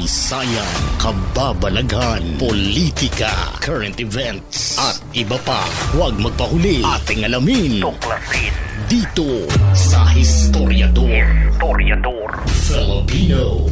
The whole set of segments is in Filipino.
kasaysayan, kababalaghan, politika, current events, at iba pa. Huwag magpahuli ating alamin Tuklasin. dito sa Historiador Historiador. Filipino.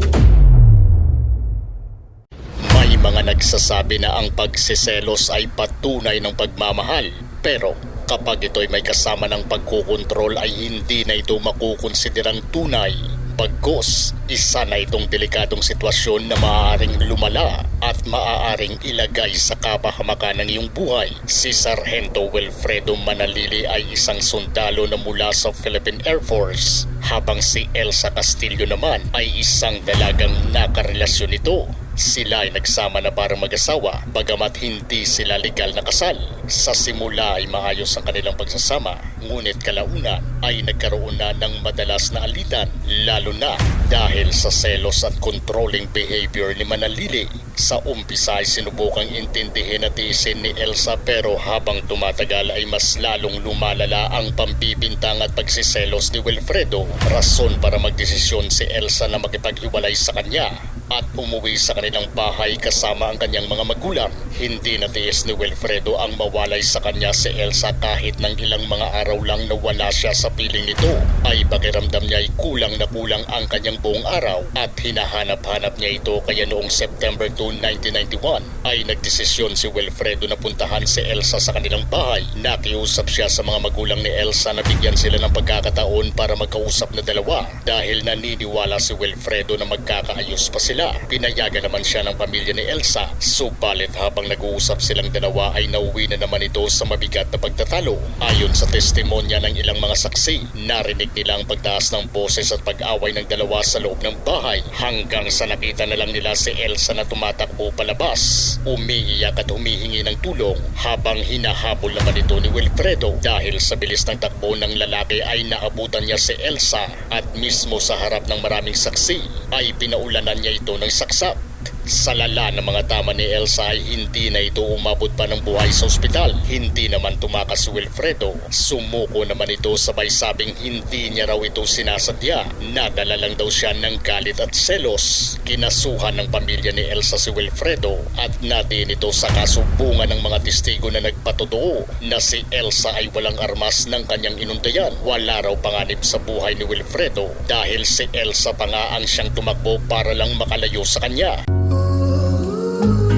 May mga nagsasabi na ang pagsiselos ay patunay ng pagmamahal. Pero kapag ito'y may kasama ng pagkukontrol ay hindi na ito makukonsiderang tunay. Pagkos, isa na itong delikadong sitwasyon na maaaring lumala at maaaring ilagay sa kapahamakan ng iyong buhay. Si Sargento Wilfredo Manalili ay isang sundalo na mula sa Philippine Air Force habang si Elsa Castillo naman ay isang dalagang nakarelasyon nito. Sila ay nagsama na para mag-asawa bagamat hindi sila legal na kasal. Sa simula ay maayos ang kanilang pagsasama ngunit kalauna ay nagkaroon na ng madalas na alitan lalo na dahil sa selos at controlling behavior ni Manalili. Sa umpisa ay sinubukang intindihin at tiisin ni Elsa pero habang tumatagal ay mas lalong lumalala ang pambibintang at pagsiselos ni Wilfredo. Rason para magdesisyon si Elsa na makipaghiwalay sa kanya at umuwi sa kanilang bahay kasama ang kanyang mga magulang. Hindi natiis ni Wilfredo ang mawalay sa kanya si Elsa kahit ng ilang mga araw lang na wala siya sa piling nito ay pakiramdam niya ay kulang na kulang ang kanyang buong araw at hinahanap-hanap niya ito kaya noong September 2, 1991 ay nagdesisyon si Wilfredo na puntahan si Elsa sa kanilang bahay. Nakiusap siya sa mga magulang ni Elsa na bigyan sila ng pagkakataon para magkausap na dalawa dahil naniniwala si Wilfredo na magkakaayos pa sila. Pinayagan naman siya ng pamilya ni Elsa. Subalit habang nag-uusap silang dalawa ay nauwi na naman ito sa mabigat na pagtatalo. Ayon sa testimonya ng ilang mga saksi, narinig nila ang pagtaas ng boses at pag-away ng dalawa sa loob ng bahay hanggang sa nakita na lang nila si Elsa na tumatakbo palabas. Umiiyak at humihingi ng tulong habang hinahabol naman ito ni Wilfredo dahil sa bilis ng takbo ng lalaki ay naabutan niya si Elsa at mismo sa harap ng maraming saksi ay pinaulanan niya ito ng saksak. Sa lala ng mga tama ni Elsa ay hindi na ito umabot pa ng buhay sa ospital. Hindi naman tumakas si Wilfredo. Sumuko naman ito sabay sabing hindi niya raw ito sinasadya. Nadala lang daw siya ng galit at selos. Kinasuhan ng pamilya ni Elsa si Wilfredo at natin ito sa kasubungan ng mga testigo na nagpatotoo na si Elsa ay walang armas ng kanyang inundayan. Wala raw panganib sa buhay ni Wilfredo dahil si Elsa pa nga ang siyang tumakbo para lang makalayo sa kanya. Ooh.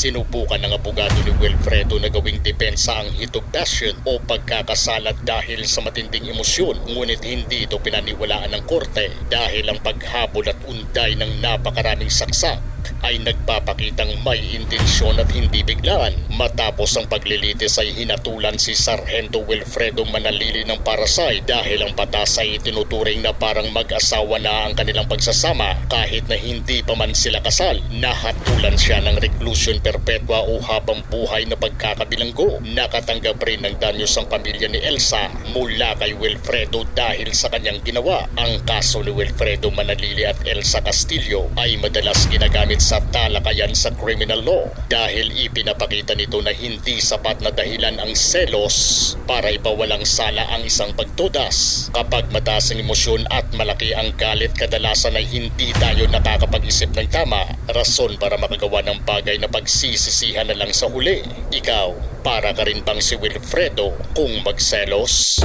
Sinubukan ng abogado ni Wilfredo na gawing depensa ang hitobdasyon o pagkakasalat dahil sa matinding emosyon ngunit hindi ito pinaniwalaan ng korte dahil ang paghabol at unday ng napakaraming saksak ay nagpapakitang may intensyon at hindi biglaan. Matapos ang paglilitis ay hinatulan si Sargento Wilfredo Manalili ng parasay dahil ang patas ay tinuturing na parang mag-asawa na ang kanilang pagsasama kahit na hindi pa man sila kasal. Nahatulan siya ng reclusion perpetua o habang buhay na pagkakabilanggo. Nakatanggap rin ng danyos ang pamilya ni Elsa mula kay Wilfredo dahil sa kanyang ginawa. Ang kaso ni Wilfredo Manalili at Elsa Castillo ay madalas ginagamit sa talakayan sa criminal law dahil ipinapakita nito na hindi sapat na dahilan ang selos para ipawalang sala ang isang pagtudas. Kapag mataas ang emosyon at malaki ang galit kadalasan ay hindi tayo nakakapag-isip ng tama rason para makagawa ng bagay na pagsisisihan na lang sa huli. Ikaw, para ka rin bang si Wilfredo kung magselos?